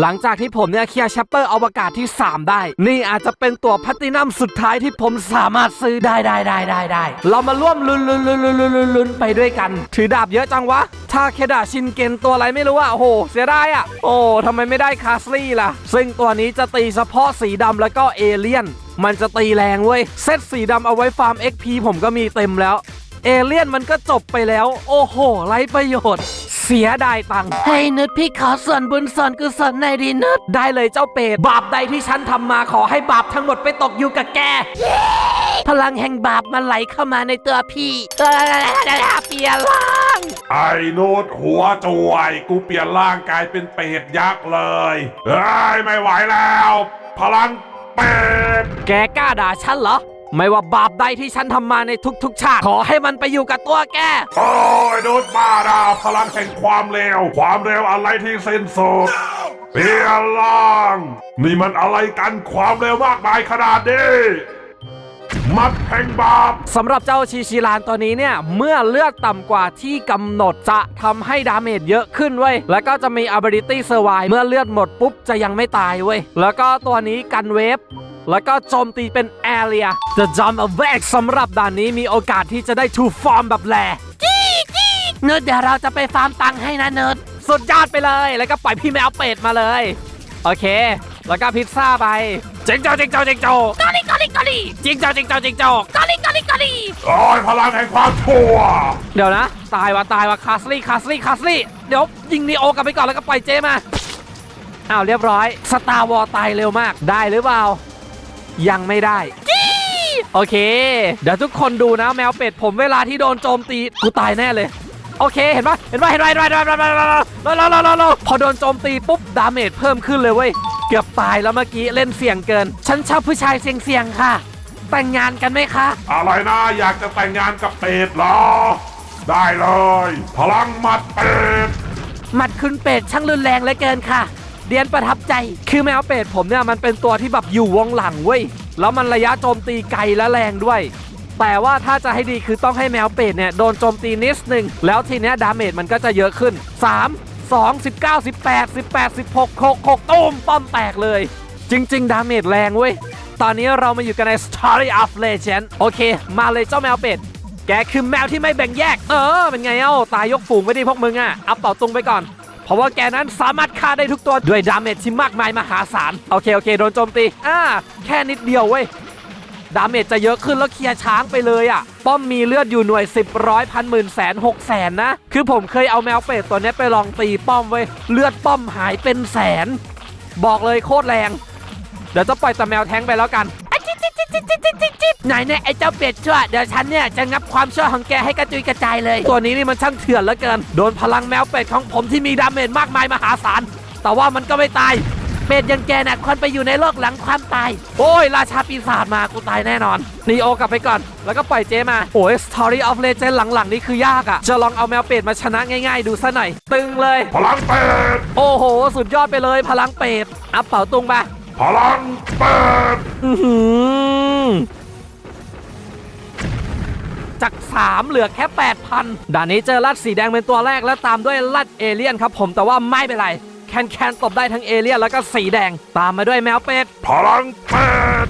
หลังจากที่ผมเนี่ยเคลียร์แชปเตอร์อวกาศที่ 3 ได้ นี่อาจจะเป็นตัวพลตตินัมสุดท้ายที่ผมสามารถซื้อได้ได้ได้ได้ได้ เรามาร่วมลุ้นลุ้นลุ้นลุ้นลุ้นลุ้นลุ้นไปด้วยกัน ถือดาบเยอะจังวะถ้าเคดาชินเกนตัวอะไรไม่รู้อะโอ้โห เสียดายอะโอ้ทำไมไม่ได้คาสลี่ล่ะ ซึ่งตัวนี้จะตีเฉพาะสีดำแล้วก็เอเลี่ยน มันจะตีแรงเว้ย เซตสีดำเอาไว้ฟาร์ม XP ผมก็มีเต็มแล้ว เอเลี่ยนมันก็จบไปแล้ว โอ้โห ไรประโยชน์ สียดายตังค์ให้นึดพี่ขอส่วนบุญส่วนกุศลในอยดีนึดได้เลยเจ้าเป็ดบาปใดที่ฉันทำมาขอให้บาปทั้งหมดไปตกอยู่กับแก พลังแห่งบาปมันไหลเข้ามาในตัวพี่เออเปลี่ยนร่าง ไอ้นูดหัวจวย กูเปลี่ยนร่างกายเป็นเป็ดยักษ์เลยเฮ้ยไม่ไหวแล้ว พลังเป็ด แกกล้าด่าฉันเหรอ ไม่ว่าบาปใดที่ฉันทำมาในทุกๆ ชาติ ขอให้มันไปอยู่กับตัวแก โอ้ยนูดบ้าดาพลังแห่งความเร็วความเร็วอะไรที่สิ้นสุดเปลี่ยนร่าง นี่มันอะไรกันความเร็วมากมายขนาดนี้มัดแห่งบาปสำหรับเจ้าชิชิรานตัวนี้เนี่ย เมื่อเลือดต่ำกว่าที่กำหนดจะทำให้ดาเมจเยอะขึ้นเว้ย แล้วก็จะมี ability survive เมื่อเลือดหมดปุ๊บจะยังไม่ตายเว้ย แล้วก็ตัวนี้กันเวฟ แล้วก็โจมตีเป็น area The Jump of v e x สำหรับด่านนี้มีโอกาสที่จะได้ True Form แบบแหลเนิร์ดเดี๋ยวเราจะไปฟาร์มตังค์ให้นะเนิร์ดสุดยอดไปเลย แล้วก็ปล่อยพี่แมวเป็ดมาเลย โอเค แล้วก็พิซซ่าไปเจ๋งเจ้าเจ๋งเจ้าเจ๋งเจ้ากอลิกอลิกอลิเจ๋งเจ้าเจ๋งเจ้าเจ๋งเจ้ากอลิกอลิกอลิโอ้ยพลังแห่งความชั่ว เดี๋ยวนะ ตายว่ะตายว่ะคาสลี่คาสลี่คาสลี่เดี๋ยวยิงนีโอกลับไปก่อนแล้วก็ปล่อยเจมาอ้าวเรียบร้อยสตาร์วอลตายเร็วมากได้หรือเปล่า ยังไม่ได้ โอเค เดี๋ยวทุกคนดูนะแมวเป็ดผมเวลาที่โดนโจมตีกูตายแน่เลย โอเคเห็นปะเห็นปะเห็นปะเห็นปะเห็นปะเห็นปะเห็นปะเราเรารารพอโดนโจมตีปุ๊บดาเมจเพิ่มขึ้นเลยเว้ยเกือบตายแล้วเมื่อกี้เล่นเสี่ยงเกิน ฉันชอบผู้ชายเสี่ยงๆค่ะ แต่งงานกันไหมคะ อะไรนะอยากจะแต่งงานกับเป็ดเหรอ ได้เลย พลังหมัดเป็ด หมัดคุณเป็ดช่างรุนแรงเหลือเกินค่ะ เดียนประทับใจ คือแมวเป็ดผมเนี่ยมันเป็นตัวที่แบบอยู่วงหลังเว้ย แล้วมันระยะโจมตีไกลและแรงด้วย แต่ว่าถ้าจะให้ดีคือต้องให้แมวเป็ดเนี่ยโดนโจมตีนิดหนึ่งแล้วทีเนี้ยดาเมจมันก็จะเยอะขึ้น 3 2 19 18 18 16 6 6ตุ้มป้อมแตกเลย จริง ๆ ดาเมจแรงเว้ย ตอนนี้เรามาอยู่กันใน Story of Legend โอเค มาเลยเจ้าแมวเป็ด แกคือแมวที่ไม่แบ่งแยก เออ เป็นไงเอ้า ตายยกฝูงไปดิพวกมึงอะ อัพเป่าตุงไปก่อน ราะว่าแกนั้นสามารถฆ่าได้ทุกตัวด้วยดาเมจที่มากมายมหาศาลโอเคโอเคโดนโจมตีอ่าแค่นิดเดียวเว้ยดาเมจจะเยอะขึ้นแล้วเคลียร์ช้างไปเลยอะ ป้อมมีเลือดอยู่หน่วย 10ร้อยพันหมื่นแสนหกแสนนะ คือผมเคยเอาแมวเป็ดตัวนี้ไปลองตีป้อมไว้ยเลือดป้อมหายเป็นแสน บอกเลยโคตรแรง เดี๋ยวจะปล่อยแต่แมวแท้งไปแล้วกัน ไหนเนี่ยไอ้เจ้าเป็ดชั่วเดี๋ยวฉันเนี่ยจะงับความชั่วของแกให้กระจุยกระจายเลย ตัวนี้นี่มันช่างเถื่อนเหลือเกิน โดนพลังแมวเป็ดของผมที่มีดาเมจมากมายมหาศาล แต่ว่ามันก็ไม่ตาย เป็ดอยังแกน่ะควรไปอยู่ในโลกหลังความตาย โอ้ย ราชาปีศาจมากูตายแน่นอนนีโอกลับไปก่อน แล้วก็ปล่อยเจมา โอ้ย Story of Legend หลังๆ นี่คือยากอะ่ะ จะลองเอาแมวเป็ดมาชนะง่ายๆ ดูซะหน่อย ตึงเลย พลังเป็ด โอ้โห สุดยอดไปเลยพลังเป็ด อัพเป๋าตุงไปพลังเป็ดอื้อหือ จาก 3 เหลือแค่ 8,000 ด่านนี้เจอลัดสีแดงเป็นตัวแรกแล้วตามด้วยลัดเอเลี่ยนครับผมแต่ว่าไม่เป็นไร แคนแคนตบได้ทั้งเอเลี่ยนแล้วก็สีแดง ตามมาด้วยแมวเป็ด พลังเป็ด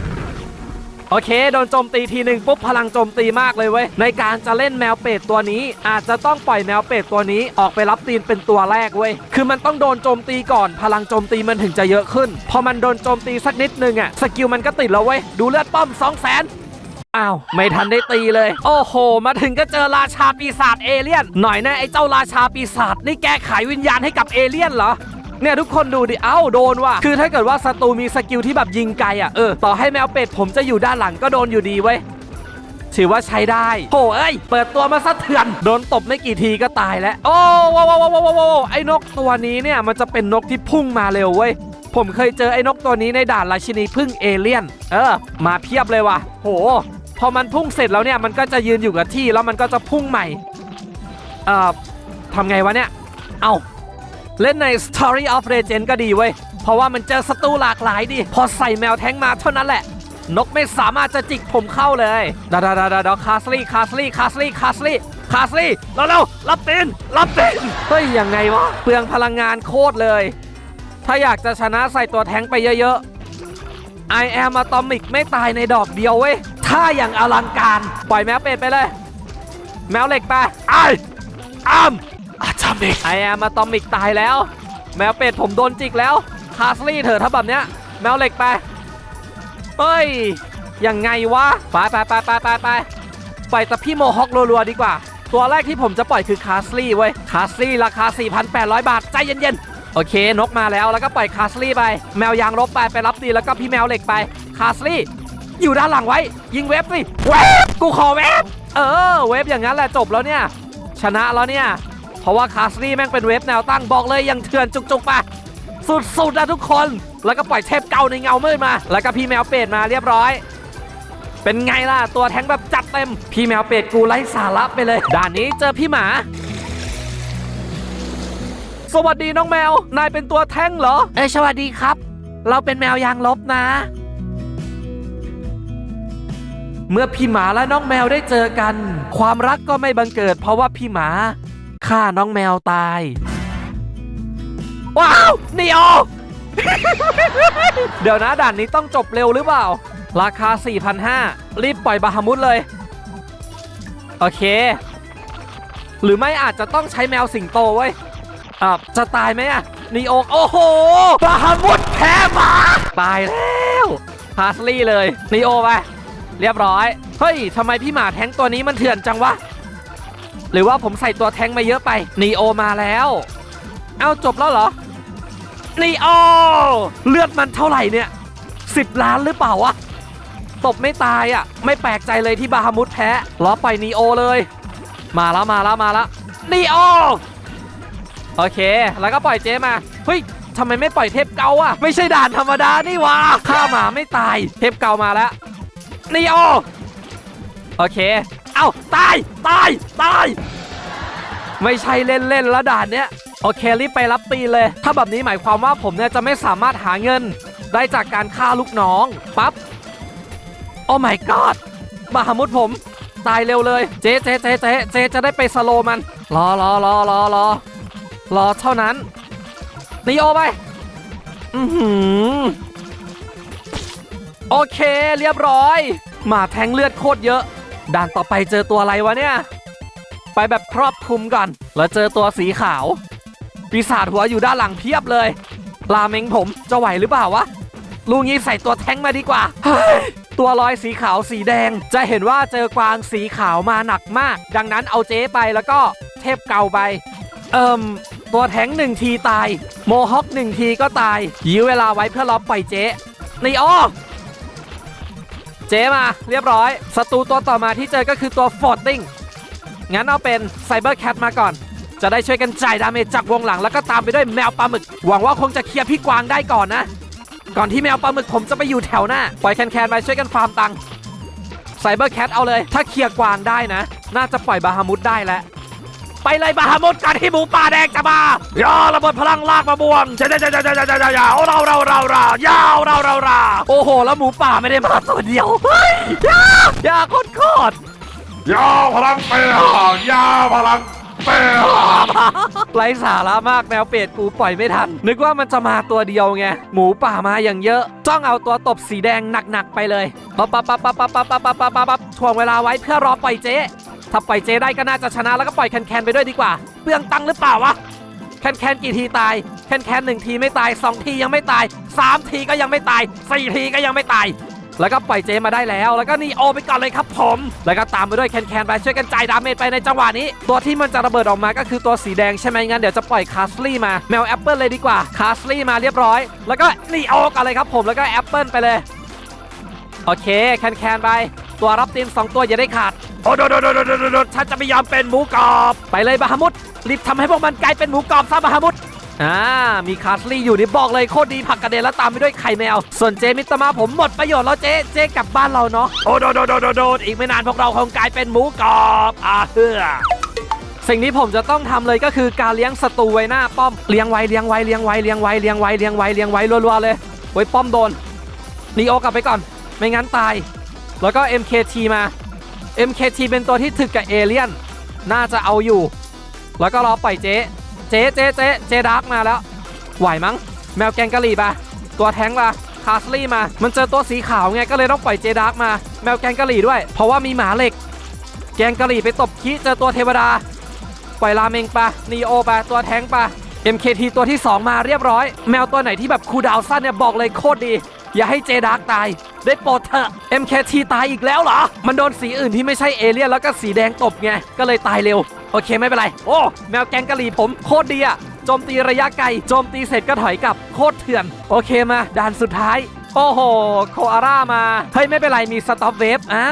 โอเค โดนโจมตีทีหนึ่งปุ๊บพลังโจมตีมากเลยเว้ย ในการจะเล่นแมวเป็ดตัวนี้ อาจจะต้องปล่อยแมวเป็ดตัวนี้ออกไปรับตีนเป็นตัวแรกเว้ย คือมันต้องโดนโจมตีก่อน พลังโจมตีมันถึงจะเยอะขึ้น พอมันโดนโจมตีสักนิดนึงอะสกิลมันก็ติดแล้วเว้ย ดูเลือดป้อม2 0 0 0 0 0 อ้าว ไม่ทันได้ตีเลย โอ้โห มาถึงก็เจอราชาปีศาจเอเลี่ยน หน่อยนะไอ้เจ้าราชาปีศาจนี่แกขายวิญญาณให้กับเอเลี่ยนเหรอเนี่ยทุกคนดูดิ เอ้าโดนว่ะ คือถ้าเกิดว่าศัตรูมีสกิลที่แบบยิงไกลอะ เออ ต่อให้แมวเป็ดผมจะอยู่ด้านหลังก็โดนอยู่ดีเว้ย ถือว่าใช้ได้โอ้เอ้ย เปิดตัวมาสะเทือน โดนตบไม่กี่ทีก็ตายแล้ว โอ้ว้าวว้าวว้าวว้าวไอ้นกตัวนี้เนี่ยมันจะเป็นนกที่พุ่งมาเร็วเว้ย ผมเคยเจอไอ้นกตัวนี้ในด่านราชินีพึ่งเอเลี่ยน เออ มาเพียบเลยว่ะ โห พอมันพุ่งเสร็จแล้วเนี่ยมันก็จะยืนอยู่กับที่แล้วมันก็จะพุ่งใหม่เอ่อทำไงวะเนี่ย เอาเล่นใน Story of Legend ก็ดีเว้ย เพราะว่ามันเจอศัตรูหลากหลายดิพอใส่แมวแท้งมาเท่านั้นแหละ นกไม่สามารถจะจิกผมเข้าเลยดาดาดาดาคาสลี่คาสลี่คาสลี่คาสลี่คาสลี่เร็วๆรับตีนรับตีนเฮ้ยยังไงวะเปลืองพลังงานโคตรเลย ถ้าอยากจะชนะใส่ตัวแท้งไปเยอะๆ I am Atomic ไม่ตายในดอกเดียวเว้ย ถ้าอย่างอลังการ ปล่อยแมวเป็ดไปเลย แมวเหล็กไปไอ้อ้ามอะตอมิก I am Atomic ตายแล้ว แมวเป็ดผมโดนจิกแล้วคาสลี่เถอะถ้าแบบเนี้ย แมวเหล็กไปเฮ้ยยังไงวะไปไปไปไปไปไปปล่อยแต่พี่โมฮอครัวๆดีกว่า ตัวแรกที่ผมจะปล่อยคือคาสลี่เว้ยคาสลี่ราคา 4,800 บาท ใจเย็นๆ โอเคนกมาแล้วแล้วก็ปล่อยคาสลี่ไป แมวยางลบไปไปรับตีแล้วก็พี่แมวเหล็กไปคาสลี่ อยู่ด้านหลังไว้ ยิงเวฟสิเวฟกูขอเวฟเออ เวฟอย่างนั้นแหละจบแล้วเนี่ย ชนะแล้วเนี่ย เพราะว่าคาสลี่แม่งเป็นเวฟแนวตั้งบอกเลยยังเถื่อนจุกๆไปสุดๆนะทุกคน แล้วก็ปล่อยเทพเก่าในเงามืดมา แล้วก็พี่แมวเป็ดมาเรียบร้อย เป็นไงล่ะ ตัวแทงแบบจัดเต็ม พี่แมวเป็ดกูไร้สาระไปเลย ด่านนี้เจอพี่หมา สวัสดีน้องแมว นายเป็นตัวแท่งเหรอ เอ้ยสวัสดีครับ เราเป็นแมวยางลบนะ เมื่อพี่หมาและน้องแมวได้เจอกัน ความรักก็ไม่บังเกิด เพราะว่าพี่หมาฆ่าน้องแมวตาย ว้าวนีโอเดี๋ยวนะด่านนี้ต้องจบเร็วหรือเปล่า ราคา 4,500 รีบปล่อยบาฮามุดเลย โอเค หรือไม่อาจจะต้องใช้แมวสิงโตไว้อ่าจะตายไหมอะนีโอโอ้โหบาฮามุดแพ้หมา ตายแล้วพาสลี่เลยนีโอไป เรียบร้อย เฮ้ยทำไมพี่หมาแท้งตัวนี้มันเถื่อนจังวะ หรือว่าผมใส่ตัวแท้งมาเยอะไปนีโอมาแล้ว เอาจบแล้วเหรอนีโอเลือดมันเท่าไหร่เนี่ย10ล้านหรือเปล่าวะตบไม่ตายอะ ไม่แปลกใจเลยที่บาฮามุดแพ้ล้อไปนีโอเลย มาแล้วมาแล้วมาแล้วนีโอโอเค แล้วก็ปล่อยเจมา เฮ้ยทำไมไม่ปล่อยเทปเกาอะ ไม่ใช่ด่านธรรมดานี่วะฆ่าหมาไม่ตาย เทปเกามาแล้ว นีโอโอเค เอ้าตายตายตาย ไม่ใช่เล่นๆแล้วด่านเนี้ยโอเครีบไปรับตีเลย ถ้าแบบนี้หมายความว่าผมเนี่ยจะไม่สามารถหาเงิน ได้จากการฆ่าลูกน้องปั๊บโอ้ my god บาฮามุดผม ตายเร็วเลย เจ๊เจ๊เจ๊เจ๊เจ๊จะได้ไปสโลมัน รอรอรอรอรอรอเท่านั้นนีโอไป อือหือ โอเคเรียบร้อยหมาแทงเลือดโคตรเยอะ ด่านต่อไปเจอตัวอะไรวะเนี่ย ไปแบบครอบคลุมก่อน แล้วเจอตัวสีขาว ปีศาจหัวอยู่ด้านหลังเพียบเลย ลาเมงผมจะไหวหรือเปล่าวะลูกนี้ใส่ตัวแท้งมาดีกว่า ตัวลอยสีขาวสีแดง จะเห็นว่าเจอกวางสีขาวมาหนักมาก ดังนั้นเอาเจ๊ไปแล้วก็เทพเก่าไป เอิมตัวแท้งหนึ่งทีตาย โมฮอคหนึ่งทีก็ตายยื้อเวลาไว้เพื่อรอปล่อยเจ๊นี่อ้อ เจ๊มาเรียบร้อยศัตรูตัวต่อมาที่เจอก็คือตัวฟอร์ติงงั้นเอาเป็นไซเบอร์แคทมาก่อน จะได้ช่วยกันจ่ายดาเมจจากวงหลังแล้วก็ตามไปด้วยแมวปลาหมึก หวังว่าคงจะเคลียร์พี่กวางได้ก่อนนะ ก่อนที่แมวปลาหมึกผมจะไปอยู่แถวหน้า ปล่อยแคนๆไปช่วยกันฟาร์มตังค์ไซเบอร์แคทเอาเลย ถ้าเคลียร์กวางได้นะ น่าจะปล่อยบาฮามุดได้แล้ว ไปเลยบาฮามุดกันที่หมูป่าแดงจะมาย่าระเบิดพลังลากมาบวงจ้าจ้าจ้าจ้าจ้าจ้าจ้าเราเราเราเรายาวเราเราเราโอ้โห แล้วหมูป่าไม่ได้มาตัวเดียวเฮ้ยยายาโคตรโคตรยาวพลังเปรี้ยวยาวพลังเปรี้ยวไร้สาระมากแมวเป็ดกูปล่อยไม่ทัน นึกว่ามันจะมาตัวเดียวไงหมูป่ามาอย่างเยอะจ้องเอาตัวตบสีแดงหนักๆไปเลยปั๊บปั๊บปั๊บปั๊บปั๊บปั๊บปั๊บปั๊บปั๊บปั๊บถ่วงเวลาไว้เพื่อรอปล่อยเจ๊ ถ้าปล่อยเจได้ก็น่าจะชนะแล้วก็ปล่อยแคนแคนไปด้วยดีกว่าเปลืองตังค์หรือเปล่าวะแคนแคนกี่ทีตายแคนแคนหนึ่งทีไม่ตายสองทียังไม่ตายสามทีก็ยังไม่ตายสี่ทีก็ยังไม่ตาย แล้วก็ปล่อยเจมาได้แล้ว แล้วก็นี่โอไปก่อนเลยครับผม แล้วก็ตามไปด้วยแคนแคนไปช่วยกันจ่ายดาเมจไปในจังหวะนี้ ตัวที่มันจะระเบิดออกมาก็คือตัวสีแดงใช่ไหมงั้นเดี๋ยวจะปล่อยคาสลี่มาแมวแอปเปิลเลยดีกว่าคาสลี่มาเรียบร้อย แล้วก็นี่โอกันเลยครับผมแล้วก็แอปเปิลไปเลยโอเคแคนแคนไป ตัวรับทีมสองตัวอย่าได้ขาด โอ้โดโดโดโดโดโดฉันจะไม่ยอมเป็นหมูกรอบ ไปเลยบาฮามุดรีบทำให้พวกมันกลายเป็นหมูกรอบซะบาฮามุดอ่ามีคาสลี่อยู่นี่บอกเลยโคตรดีผักกระเด็นแล้วตามไปด้วยไข่แมว ส่วนเจมิตรมาผมหมดประโยชน์แล้วเจ๊เจ๊กลับบ้านเราเนาะโอ้โดโดโดโดโดอีกไม่นานพวกเราคงกลายเป็นหมูกรอบอ่าเฮือสิ่งที่ผมจะต้องทำเลยก็คือการเลี้ยงศัตรูไว้หน้าป้อมเลี้ยงไว้เลี้ยงไว้เลี้ยงไว้เลี้ยงไว้เลี้ยงไว้เลี้ยงไว้เลี้ยงไว้รัวๆเลยไว้ป้อมโดนนีโอกลับไปก่อน ไม่งั้นตาย แล้วก็ MKT มา MKT เป็นตัวที่ถึกกับเอเลียน น่าจะเอาอยู่ แล้วก็รอปล่อยเจ๊ เจ๊เจ๊เจ๊เจ๊ดาร์กมาแล้ว ไหวมั้ง แมวแกงกะหรี่ปะตัวแท้งปะคาสลี่มา มันเจอตัวสีขาวไงก็เลยต้องปล่อยเจดาร์กมา แมวแกงกะหรี่ด้วย เพราะว่ามีหมาเหล็ก แกงกะหรี่ไปตบขี้เจอตัวเทวดา ปล่อยราเมงปะนีโอปะตัวแท้งปะ MKT ตัวที่ 2 มาเรียบร้อย แมวตัวไหนที่แบบคูดาวสั้นเนี่ยบอกเลยโคตรดี อย่าให้เจดาร์กตาย ได้โปรดเถอะ MKT ตายอีกแล้วเหรอ มันโดนสีอื่นที่ไม่ใช่เอเลี่ยนแล้วก็สีแดงตบไง ก็เลยตายเร็ว โอเคไม่เป็นไร โอ้ แมวแกงกะหรี่ผมโคตรดีอะโจมตีระยะไกล โจมตีเสร็จก็ถอยกลับ โคตรเถื่อน โอเคมาด่านสุดท้าย โอ้โห โคอาร่ามา เฮ้ย ไม่เป็นไร มีสต็อปเวฟ อ่า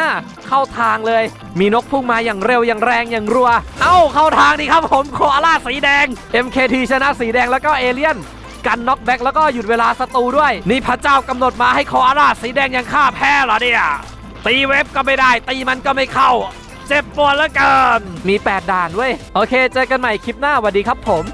เข้าทางเลย มีนกพุ่งมาอย่างเร็ว อย่างแรง อย่างรัว เอ้า เข้าทางดีครับผม โคอาร่าสีแดง MKT ชนะสีแดงแล้วก็เอเลี่ยน กันน็อกแบ็กแล้วก็หยุดเวลาศัตรูด้วย นี่พระเจ้ากำหนดมาให้คออาร่าสีแดงยังฆ่าแพ้เหรอเนี่ย ตีเว็บก็ไม่ได้ ตีมันก็ไม่เข้า เจ็บปวดเหลือเกินมี 8 ด่านเว้ย โอเค เจอกันใหม่คลิปหน้าสวัสดีครับผม